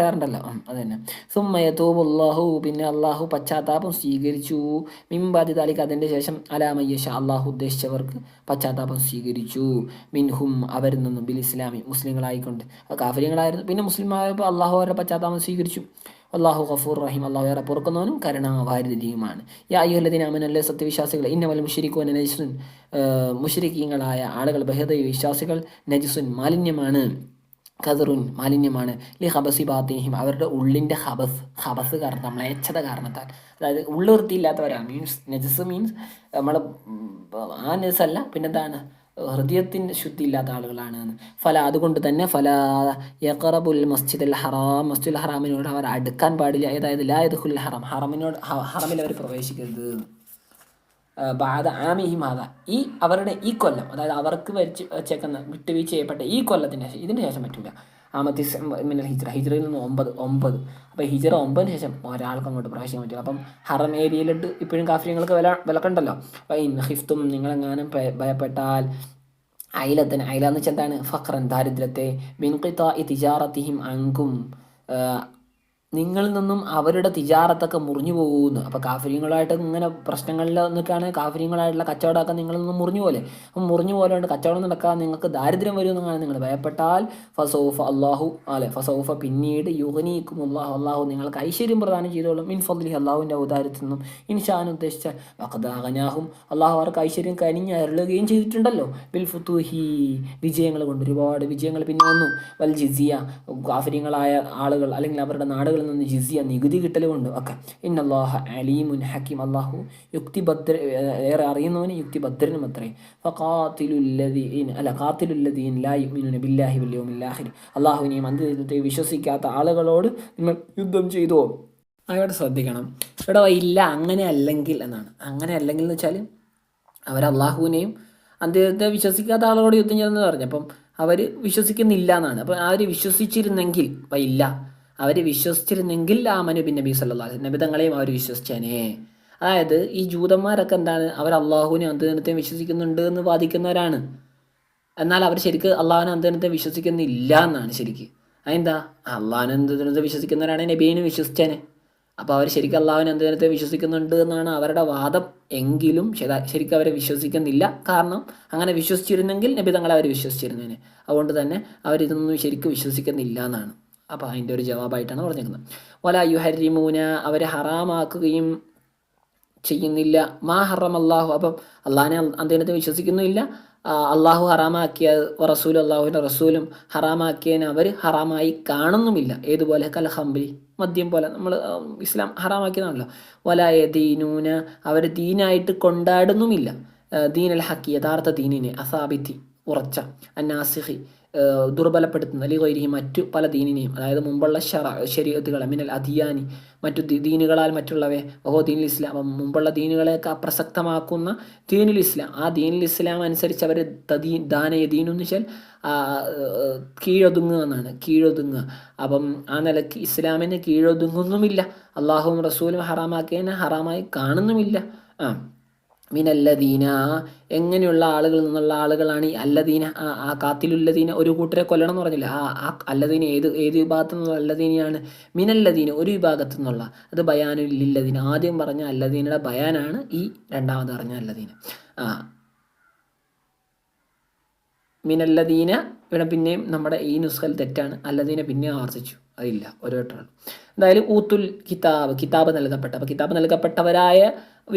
പറയാറുണ്ടല്ലോ അത് തന്നെ സുമ്മയ തൂബുല്ലാഹു പിന്നെ അള്ളാഹു പശ്ചാത്താപം സ്വീകരിച്ചു. മിംബാദി താലിക്ക് അതിന്റെ ശേഷം അലാമയ്യഷ അള്ളാഹു ഉദ്ദേശിച്ചവർക്ക് പശ്ചാത്താപം സ്വീകരിച്ചു. മിൻഹും അവരിൽ നിന്നും ബിൽ ഇസ്ലാമി മുസ്ലിങ്ങളായിക്കൊണ്ട്. കാഫര്യങ്ങളായിരുന്നു. പിന്നെ മുസ്ലിമായപ്പോൾ അള്ളാഹു അവരുടെ പശ്ചാത്താപം സ്വീകരിച്ചു. അള്ളാഹു ഖഫൂർ റഹീം അള്ളാഹു ഏറെ പൊറുക്കുന്നവനും കരുണാവാരിധിയുമാണ്. യാ അയ്യുഹല്ലദിന അമനല്ലേ സത്യവിശ്വാസികൾ ഇന്നവൽ മുഷിരിക്കുവൻ നജിസുൻ മുഷരിക്കീങ്ങളായ ആളുകൾ ബഹദൈ വിശ്വാസികൾ നജിസുൻ മാലിന്യമാണ്. കതറുൻ മാലിന്യമാണ്. ലി ഹബസി ബാത്തിഹിം അവരുടെ ഉള്ളിന്റെ ഹബസ് ഹബസ് കാരണം മ്ലേച്ഛത കാരണത്താൽ. അതായത് ഉള്ളുവൃത്തിയില്ലാത്തവരാണ് മീൻസ് നജസ് മീൻസ് നമ്മൾ ആ നജസല്ല പിന്നെന്താണ്? ഹൃദയത്തിന്റെ ശുദ്ധി ഇല്ലാത്ത ആളുകളാണ് ഫല അതുകൊണ്ട് തന്നെ ഫല യക്കറബുൽ മസ്ജിദ് അൽ ഹറാം മസ്ജിദുൽ ഹറാമിനോട് അവർ അടുക്കാൻ പാടില്ല. അതായത് ലാ ഹുൽ ഹറാം ഹറമിനോട് ഹറമിൽ അവർ പ്രവേശിക്കരുത് ബാധ ആമിഹി മാത ഈ അവരുടെ ഈ കൊല്ലം അതായത് അവർക്ക് വരച്ച് വെച്ചേക്കുന്ന വിട്ടുവീഴ്ച ചെയ്യപ്പെട്ട ഈ കൊല്ലത്തിന് ശേഷം ഇതിന് ശേഷം പറ്റില്ല ആമത്തി മിന്നൽ ഹിജ്ര ഹിജ്രയിൽ നിന്ന് ഒമ്പത് ഒമ്പത്. അപ്പോൾ ഹിജ്ര ഒമ്പതിന് ശേഷം ഒരാൾക്ക് അങ്ങോട്ട് പ്രവേശിക്കാൻ പറ്റില്ല. അപ്പം ഹറം ഏരിയയിലിട്ട് ഇപ്പോഴും കാഫര്യങ്ങൾക്ക് വില വിലക്കുണ്ടല്ലോ. അപ്പോൾ ഇൻ ഹിഫ്തും നിങ്ങളെങ്ങാനും ഭയപ്പെട്ടാൽ അയിലത്തിന് അയില എന്ന് വെച്ചാൽ എന്താണ്? ഫക്രൻ ദാരിദ്ര്യത്തെ ബിൻകിത്ത ഈ തിജാറത്തിഹിം അങ്കും നിങ്ങളിൽ നിന്നും അവരുടെ തിജാറത്തൊക്കെ മുറിഞ്ഞു പോകുന്നു. അപ്പോൾ കാഫര്യങ്ങളായിട്ട് ഇങ്ങനെ പ്രശ്നങ്ങളിൽ നിൽക്കുകയാണ് കാഫര്യങ്ങളായിട്ടുള്ള കച്ചവടമൊക്കെ നിങ്ങളിൽ നിന്നും മുറിഞ്ഞു പോലെ. അപ്പം മുറിഞ്ഞു പോലെ കൊണ്ട് കച്ചവടം നടക്കാൻ നിങ്ങൾക്ക് ദാരിദ്ര്യം വരുമെന്നാണ് നിങ്ങൾ ഭയപ്പെട്ടാൽ ഫസോഫ അള്ളാഹു അല്ലെ ഫസോഫ പിന്നീട് യുഹനീക്കും അള്ളാഹു അള്ളാഹു നിങ്ങൾക്ക് ഐശ്വര്യം പ്രദാനം ചെയ്തോളും. ഇൻ ഫദ്ലി അള്ളാഹുവിന്റെ ഔദാര്യത്തിൽ നിന്നും ഇൻഷാൻ ഉദ്ദേശിച്ച വഖദാഹനാഹും അള്ളാഹു അവർക്ക് ഐശ്വര്യം കനിഞ്ഞ് അരുളുകയും ചെയ്തിട്ടുണ്ടല്ലോ. ബിൽ ഫുത്തുഹി വിജയങ്ങൾ കൊണ്ട് ഒരുപാട് വിജയങ്ങൾ പിന്നെ വന്നു. വൽ ജിസിയ കാഫര്യങ്ങളായ ആളുകൾ അല്ലെങ്കിൽ അവരുടെ നാടുകൾ നിന്ന് ജിസിയ നികുതി കിട്ടലുമുണ്ട്. ഒക്കെ. ഇന്നല്ലാഹ അലീമുൻ ഹക്കീം. അള്ളാഹു യുക്തിഭദ്ര ഏറെ അറിയുന്നവന് യുക്തിഭദ്രനും അത്രേ. ഫഖാത്തിലുല്ലദീൻ അല്ല കാത്തിലുല്ലീൻ ലാ യുമിനുന ബില്ലാഹി ആഖിർ അള്ളാഹുവിനെയും അന്ത്യത്തെ വിശ്വസിക്കാത്ത ആളുകളോട് നിങ്ങൾ യുദ്ധം ചെയ്തോ? അയാളോട് ശ്രദ്ധിക്കണം? ഇവിടെ ഇല്ല അങ്ങനെ അല്ലെങ്കിൽ എന്നാണ്. അങ്ങനെ അല്ലെങ്കിൽ എന്ന് വെച്ചാൽ അവർ അള്ളാഹുവിനെയും അദ്ദേഹത്തെ വിശ്വസിക്കാത്ത ആളുകളോട് യുദ്ധം ചെയ്തെന്ന് പറഞ്ഞു. അപ്പം അവർ വിശ്വസിക്കുന്നില്ല എന്നാണ്. അപ്പം അവർ വിശ്വസിച്ചിരുന്നെങ്കിൽ അപ്പം ഇല്ല. അവർ വിശ്വസിച്ചിരുന്നെങ്കിൽ ആ ബിൻ നബി സല്ലാ നബി തങ്ങളെയും അവർ വിശ്വസിച്ചേനെ. അതായത് ഈ ജൂതന്മാരൊക്കെ എന്താണ് അവർ അള്ളാഹുവിനെ അന്തദിനത്തെ വിശ്വസിക്കുന്നുണ്ട് എന്ന് വാദിക്കുന്നവരാണ്. എന്നാൽ അവർ ശരിക്ക് അള്ളാഹുവിനെ അന്തദിനത്തെ വിശ്വസിക്കുന്നില്ല എന്നാണ് ശരിക്ക്. അതെന്താ? അള്ളാഹുനെ അന്തദിനത്തെ വിശ്വസിക്കുന്നവരാണ് നബീനെ വിശ്വസിച്ചേനെ. അപ്പോൾ അവർ ശരിക്കും അള്ളാഹുവിനെ അന്തദിനത്തെ വിശ്വസിക്കുന്നുണ്ട് എന്നാണ് അവരുടെ വാദം. എങ്കിലും ശരിക്കും അവരെ വിശ്വസിക്കുന്നില്ല. കാരണം അങ്ങനെ വിശ്വസിച്ചിരുന്നെങ്കിൽ നബി തങ്ങളെ അവർ വിശ്വസിച്ചിരുന്നേനെ. അതുകൊണ്ട് തന്നെ അവരിതൊന്നും ശരിക്കും വിശ്വസിക്കുന്നില്ല എന്നാണ്. അപ്പോൾ അതിന്റെ ഒരു ജവാബായിട്ടാണ് പറഞ്ഞിരിക്കുന്നത്. വല യുഹരിമൂന അവരെ ഹറാമാക്കുകയും ചെയ്യുന്നില്ല. മാ ഹറം അള്ളാഹു അപ്പം അള്ളാഹിനെ അദ്ദേഹത്തെ വിശ്വസിക്കുന്നുമില്ല. അള്ളാഹു ഹറാമാക്കിയ റസൂൽ അള്ളാഹുവിന്റെ റസൂലും ഹറാമാക്കിയതിന് അവർ ഹറാമായി കാണുന്നുമില്ല. ഏതുപോലെ കലഹംബി മദ്യം പോലെ. നമ്മൾ ഇസ്ലാം ഹറാമാക്കിയതാണല്ലോ. വലായ ദീനൂന അവർ ദീനായിട്ട് കൊണ്ടാടുന്നുമില്ല. ദീനൽ ഹക്കി യഥാർത്ഥ ദീനിനെ അസാബിത്തി ഉറച്ച അന്നാസിഹി ദുർബലപ്പെടുത്തുന്ന അല്ലെങ്കിൽ മറ്റു പല ദീനിനെയും അതായത് മുമ്പുള്ള ഷറ ശരീരത്തുകൾ മിനൽ അധിയാനി മറ്റു ദീനുകളാൽ മറ്റുള്ളവയെ ഓഹോ ദീനുൽ ഇസ്ലാം. അപ്പം മുമ്പുള്ള ദീനുകളെയൊക്കെ അപ്രസക്തമാക്കുന്ന ദീനുൽ ഇസ്ലാം. ആ ദീനുൽ ഇസ്ലാം അനുസരിച്ച് അവർ തദീ ദാനയ ദീനെന്ന് വെച്ചാൽ കീഴൊതുങ്ങുക എന്നാണ്. കീഴൊതുങ്ങുക. അപ്പം ആ നിലയ്ക്ക് ഇസ്ലാമിന് കീഴൊതുങ്ങുന്നുമില്ല. അള്ളാഹുവും റസൂലും ഹറാമാക്കിയതിനെ ഹറാമായി കാണുന്നുമില്ല. ആ. മിനല്ലദീന എങ്ങനെയുള്ള ആളുകളിൽ നിന്നുള്ള ആളുകളാണ് ഈ അല്ലദീന ആ കാത്തിലുല്ലദീന ഒരു കൂട്ടരെ കൊല്ലണം എന്ന് പറഞ്ഞില്ല? ആ ആ അല്ലദീന ഏത് ഏത് വിഭാഗത്തു നിന്നുള്ള അല്ലദീനയാണ്? മിനല്ലദീന ഒരു വിഭാഗത്തു നിന്നുള്ള. അത് ബയാനുല്ലദീന. ആദ്യം പറഞ്ഞ അല്ലദീനയുടെ ബയാനാണ് ഈ രണ്ടാമത് പറഞ്ഞ അല്ലദീന. ആ. മിനല്ലദീന ഇവിടെ പിന്നെയും നമ്മുടെ ഈ നുസ്ഖൽ തെറ്റാണ്. അല്ലദീന പിന്നെ ആവർത്തിച്ചു. അതില്ല. ഒരു വട്ടമാണ് എന്തായാലും ഊത്തുൽ കിതാബ് കിതാബ് നൽകപ്പെട്ട അപ്പോൾ കിതാബ് നൽകപ്പെട്ടവരായ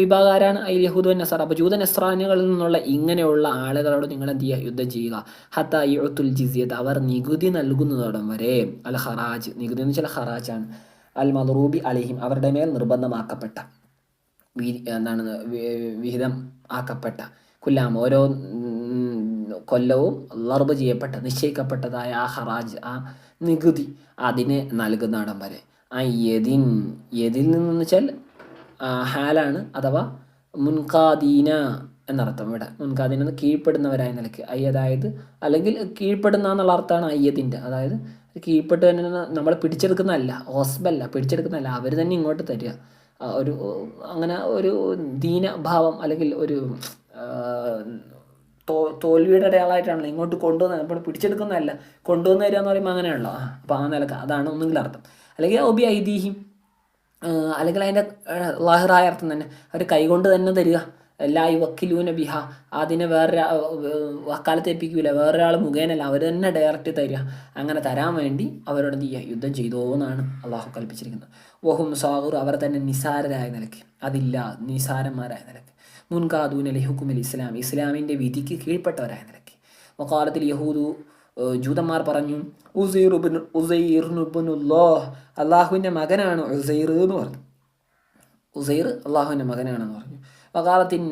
വിഭാഗാരാണ് അയിൽ യഹൂദ് നസറ അപ്പോൾ ജൂത നസ്രാനികളിൽ നിന്നുള്ള ഇങ്ങനെയുള്ള ആളുകളോട് നിങ്ങൾ എന്ത് ചെയ്യുക? യുദ്ധം ചെയ്യുക. ഹത്ത യുത്തുൽ ജിസിയത് അവർ നികുതി നൽകുന്നതോടം വരെ അൽ ഹറാജ് നികുതി എന്ന് വെച്ചാൽ ഹറാജാണ് അൽ മദറൂബി അലിഹിം അവരുടെ മേൽ നിർബന്ധമാക്കപ്പെട്ട എന്താണ് വിഹിതം ആക്കപ്പെട്ട കുല്ലാം ഓരോ കൊല്ലവും ലർബ് ചെയ്യപ്പെട്ട നിശ്ചയിക്കപ്പെട്ടതായ ആ ഹറാജ് ആ നികുതി അതിനെ നൽകുന്നിടം വരെ. യതിൻ യതിൽ നിന്നെന്ന് വെച്ചാൽ ഹാലാണ് അഥവാ മുൻകാദീന എന്നർത്ഥം ഇവിടെ. മുൻകാദീന എന്ന് കീഴ്പ്പെടുന്നവരായ നിലയ്ക്ക്. ഐ അതായത് അല്ലെങ്കിൽ കീഴ്പ്പെടുന്ന എന്നുള്ള അർത്ഥമാണ് അയ്യതിന്റെ അതായത് കീഴ്പ്പെട്ട് തന്നെ നമ്മൾ പിടിച്ചെടുക്കുന്നതല്ല ഹോസ്ബല്ല പിടിച്ചെടുക്കുന്നതല്ല അവർ തന്നെ ഇങ്ങോട്ട് തരിക. ഒരു അങ്ങനെ ഒരു ദീനഭാവം അല്ലെങ്കിൽ ഒരു തോൽവിയുടെ അടയാളായിട്ടാണല്ലോ ഇങ്ങോട്ട് കൊണ്ടുവന്നത്. നമ്മൾ പിടിച്ചെടുക്കുന്നതല്ല കൊണ്ടുവന്ന് തരിക എന്ന് പറയുമ്പോൾ അങ്ങനെയാണല്ലോ. അപ്പോൾ ആ നിലയ്ക്ക് അതാണ് ഒന്നുകിൽ അർത്ഥം. അല്ലെങ്കിൽ ഒബി ഐതിഹ്യം അല്ലെങ്കിൽ അതിന്റെ ലാഹിറായ അർത്ഥം തന്നെ. അവർ കൈകൊണ്ട് തന്നെ തരിക. എല്ലാ ഈ വക്കിലൂന ബിഹ അതിനെ വേറെ വക്കാലത്ത് ഏൽപ്പിക്കൂല. വേറൊരാൾ മുഖേനല്ല അവർ തന്നെ ഡയറക്റ്റ് തരിക. അങ്ങനെ തരാൻ വേണ്ടി അവരോട് എന്ത് ചെയ്യുക? യുദ്ധം ചെയ്തോ എന്നാണ് അള്ളാഹു കൽപ്പിച്ചിരിക്കുന്നത്. വഹും സാഹുർ അവർ തന്നെ നിസാരരായ നിലയ്ക്ക് അതില്ല നിസാരന്മാരായ നിലയ്ക്ക് മുൻകാദൂൻ അലി ഹുക്കുമൽ ഇസ്ലാം. ഇസ്ലാമിന്റെ വിധിക്ക് കീഴ്പ്പെട്ടവരായ നിലയ്ക്ക് വക്കാലത്തിൽ യഹൂദു ജൂതന്മാർ പറഞ്ഞു ഉസൈർബുനുല്ലാഹ് അള്ളാഹുവിന്റെ മകനാണ് ഉസൈർ എന്ന് പറഞ്ഞു. ഉസൈർ അള്ളാഹുവിന്റെ മകനാണെന്ന് പറഞ്ഞു. വകാലത്തിൻ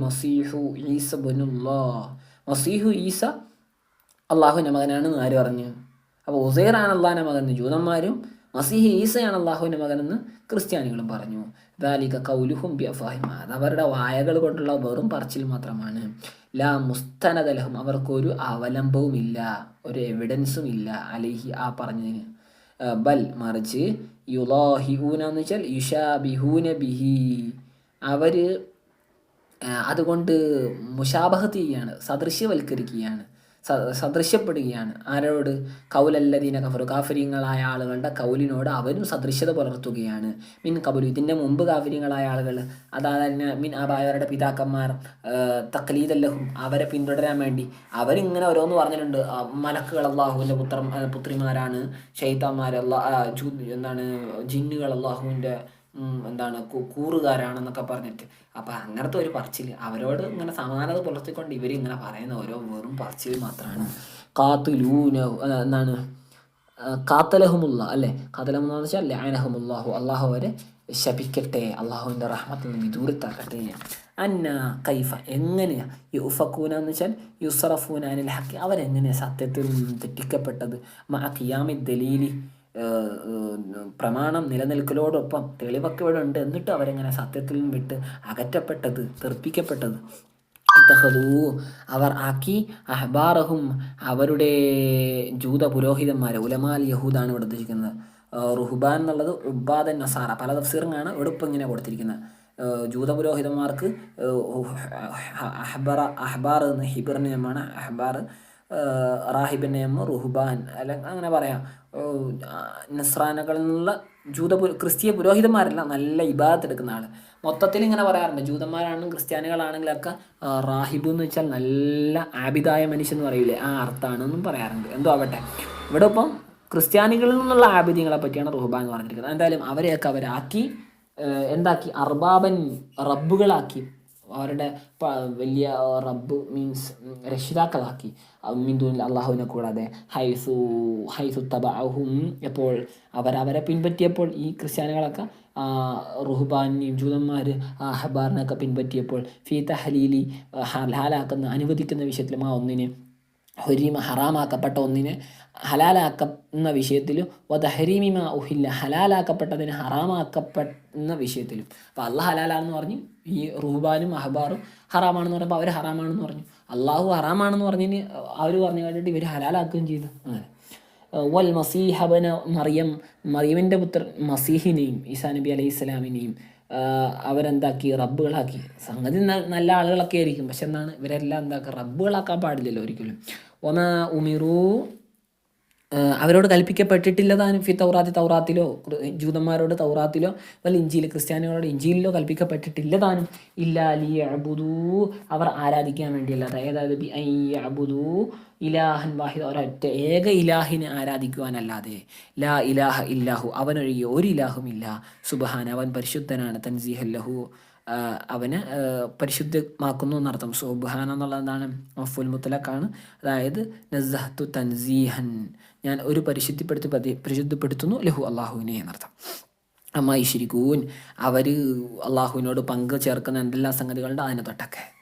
മസീഹു ഈസ ബനുല്ലാഹ് മസീഹു ഈസ അള്ളാഹുവിന്റെ മകനാണെന്ന് ആര് പറഞ്ഞു? അപ്പോൾ ഉസൈറാണ് അള്ളാഹിന്റെ മകൻ ജൂതന്മാരും മസീഹ് ഈസയാണ് അള്ളാഹുവിന്റെ മകനെന്ന് ക്രിസ്ത്യാനികളും പറഞ്ഞു. ദാലിക കൗലുഹും അത് അവരുടെ വായകൾ കൊണ്ടുള്ള വെറും പറച്ചിൽ മാത്രമാണ്. ലാ മുസ്തനദലഹും അവർക്കൊരു അവലംബവുമില്ല ഒരു എവിഡൻസും ഇല്ല. അലിഹി ആ പറഞ്ഞതിന്. ബൽ മറിച്ച് യുലാഹിഊന എന്ന് വെച്ചാൽ യുഷാബിഹൂന ബിഹി. അവർ അതുകൊണ്ട് മുഷാബഹത്ത് ചെയ്യുകയാണ് സദൃശ്യവൽക്കരിക്കുകയാണ്. സദൃശ്യപ്പെടുകയാണ്. ആരോട്? കൗലല്ലദീന കഫറു. കാഫര്യങ്ങളായ ആളുകളുടെ കൗലിനോട് അവരും സദൃശ്യത പുലർത്തുകയാണ്. മിൻ കബുലു. ഇതിന്റെ മുമ്പ് കാഫര്യങ്ങളായ ആളുകൾ അതായത് മിൻ അബായവരുടെ പിതാക്കന്മാർ തക്ലീദല്ലഹും അവരെ പിന്തുടരാൻ വേണ്ടി അവരിങ്ങനെ ഓരോന്ന് പറഞ്ഞിട്ടുണ്ട്. മലക്കുകൾ അള്ളാഹുവിന്റെ പുത്ര പുത്രിമാരാണ്. ഷെയ്ത്താന്മാർ അള്ളാ എന്താണ് ജിന്നുകൾ അള്ളാഹുവിന്റെ എന്താണ് കൂറുകാരാണെന്നൊക്കെ പറഞ്ഞിട്ട്. അപ്പം അങ്ങനത്തെ ഒരു പറച്ചിൽ അവരോട് ഇങ്ങനെ സമാനത പുലർത്തിക്കൊണ്ട് ഇവർ ഇങ്ങനെ പറയുന്ന ഓരോ വെറും പറച്ചിൽ മാത്രമാണ് കാത്തുലൂന എന്താണ് കാത്തലഹുമുള്ള അല്ലേ? കാത്തലഹുമെന്ന് വെച്ചാൽ ലാനഹുമുല്ലാഹു അള്ളാഹു അവരെ ശപിക്കട്ടെ. അള്ളാഹുവിന്റെ റഹ്മത്തിൽ നിന്ന് വിദൂരത്താക്കട്ടെ അന്ന കൈഫ എങ്ങനെയാ? യുഫക്കൂന എന്ന് വെച്ചാൽ യുസറഫൂന അനിൽ ഹക്കി അവരെങ്ങനെയാണ് സത്യത്തിൽ നിന്ന് തെറ്റിക്കപ്പെട്ടത്? മാ ദലീലി. പ്രമാണം നിലനിൽക്കലോടൊപ്പം തെളിവൊക്കെ ഇവിടെ ഉണ്ട് എന്നിട്ട് അവരെങ്ങനെ സത്യത്തിൽ നിന്ന് വിട്ട് അകറ്റപ്പെട്ടത് തെറിപ്പിക്കപ്പെട്ടത്? അവർ ആക്കി അഹ്ബാറഹും അവരുടെ ജൂത പുരോഹിതന്മാരെ ഉലമാൽ യഹൂദാണ് ഇവിടെ ഉദ്ദേശിക്കുന്നത്. റുഹുബാൻ എന്നുള്ളത് ഉബാദൻ നസാറ പല തഫ്സീറിനാണ് എടുപ്പ് ഇങ്ങനെ കൊടുത്തിരിക്കുന്നത്. ജൂത പുരോഹിതന്മാർക്ക് അഹ്ബറ അഹ്ബാർ എന്ന് ഹിബിറിന് അഹ്ബാർ നിയമം റുഹ്ബാൻ അല്ലെങ്കിൽ അങ്ങനെ പറയാം. നസ്രാനകളിൽ നിന്നുള്ള ജൂത ക്രിസ്തീയ പുരോഹിതന്മാരല്ല നല്ല ഇബാദത്ത് എടുക്കുന്ന ആൾ മൊത്തത്തിൽ ഇങ്ങനെ പറയാറുണ്ട് ജൂതന്മാരാണെങ്കിലും ക്രിസ്ത്യാനികളാണെങ്കിലൊക്കെ റാഹിബ് എന്ന് വെച്ചാൽ നല്ല ആബിദായ മനുഷ്യൻ എന്ന് പറയൂലേ ആ അർത്ഥമാണെന്നും പറയാറുണ്ട്. എന്തോ ആവട്ടെ. ഇവിടെ ഇപ്പം ക്രിസ്ത്യാനികളിൽ നിന്നുള്ള ആബിദ്യങ്ങളെ പറ്റിയാണ് റുഹബ എന്ന് പറഞ്ഞിരിക്കുന്നത്. എന്തായാലും അവരെയൊക്കെ അവരാക്കി എന്താക്കി? അർബാബൻ റബ്ബുകളാക്കി. അവരുടെ വലിയ റബ്ബ് മീൻസ് രക്ഷിതാക്കളാക്കി. മിന്ദുനിൽ അള്ളാഹുവിനെ കൂടാതെ ഹൈസു ഹൈസു തബാഹും എപ്പോൾ അവരവരെ പിൻപറ്റിയപ്പോൾ ഈ ക്രിസ്ത്യാനികളൊക്കെ റുഹ്ബാനെയും ജൂതന്മാർ അഹബാറിനൊക്കെ പിൻപറ്റിയപ്പോൾ ഫീ തഹലീലി ഹലാലാക്കുന്ന അനുവദിക്കുന്ന വിഷയത്തിലും ആ ഒന്നിനെ ഹൊരീമ ഹറാമാക്കപ്പെട്ട ഒന്നിനെ ഹലാലാക്കുന്ന വിഷയത്തിലും വധഹരീമിമ ഉഹില്ല ഹലാലാക്കപ്പെട്ടതിന് ഹറാമാക്കപ്പെടുന്ന വിഷയത്തിലും. അപ്പോൾ അള്ളാഹ് ഹലാലാണെന്ന് പറഞ്ഞു ഈ റൂബാനും അഹബാറും ഹറാമാണെന്ന് പറഞ്ഞപ്പോൾ അവർ ഹറാമാണെന്ന് പറഞ്ഞു. അള്ളാഹു ഹറാമാണെന്ന് പറഞ്ഞതിന് അവർ പറഞ്ഞു കഴിഞ്ഞിട്ട് ഇവർ ഹലാലാക്കുകയും ചെയ്തു. അങ്ങനെ. വൽ മസീഹബന മറിയം മറിയമിന്റെ പുത്രൻ മസീഹിനെയും ഈസാ നബി അലൈഹി സ്വലാമിനെയും അവരെന്താക്കി? റബ്ബുകളാക്കി. സംഗതി നല്ല ആളുകളൊക്കെ ആയിരിക്കും. പക്ഷെ എന്താണ്? ഇവരെല്ലാം എന്താക്കുക റബ്ബുകളാക്കാൻ പാടില്ലല്ലോ ഒരിക്കലും. ഒന്ന് ഉമിറു അവരോട് കൽപ്പിക്കപ്പെട്ടിട്ടില്ല താനും ഫി തൗറാത്തി തൗറാത്തിലോ ജൂതന്മാരോട് തൗറാത്തിലോ വല്ല ഇഞ്ചിയിൽ ക്രിസ്ത്യാനികളോട് ഇഞ്ചിയിലോ കൽപ്പിക്കപ്പെട്ടിട്ടില്ല താനും ഇല്ല അലി അബുദൂ അവർ ആരാധിക്കാൻ വേണ്ടിയല്ല. അതായത് ബി ഐ അബുദൂ ഇലാഹൻ വാഹിദ് ഒരൊറ്റ ഏക ഇലാഹിനെ ആരാധിക്കുവാനല്ലാതെ. ലാ ഇലാഹ ഇല്ലാഹു അവനൊഴികെ ഒരു ഇലാഹും ഇല്ല. സുബഹാൻ അവൻ പരിശുദ്ധനാണ്. തൻസീഹല്ലഹു അവനെ പരിശുദ്ധമാക്കുന്നു എന്നർത്ഥം. സുബ്ഹാന എന്നുള്ളതാണ് മഫുൽ മുത്തലക്കാണ് അതായത് നസഹത്തു തൻസീഹൻ. ഞാൻ ഒരു പരിശുദ്ധിപ്പെടുത്തി പതി പരിശുദ്ധപ്പെടുത്തുന്നു. ലഹു അള്ളാഹുവിനെ എന്നർത്ഥം. അമ്മായി ശരിക്കൂൻ അവർ അള്ളാഹുവിനോട് പങ്ക് ചേർക്കുന്ന എന്തെല്ലാം സംഗതികളുണ്ട് അതിനെ തൊട്ടൊക്കെ.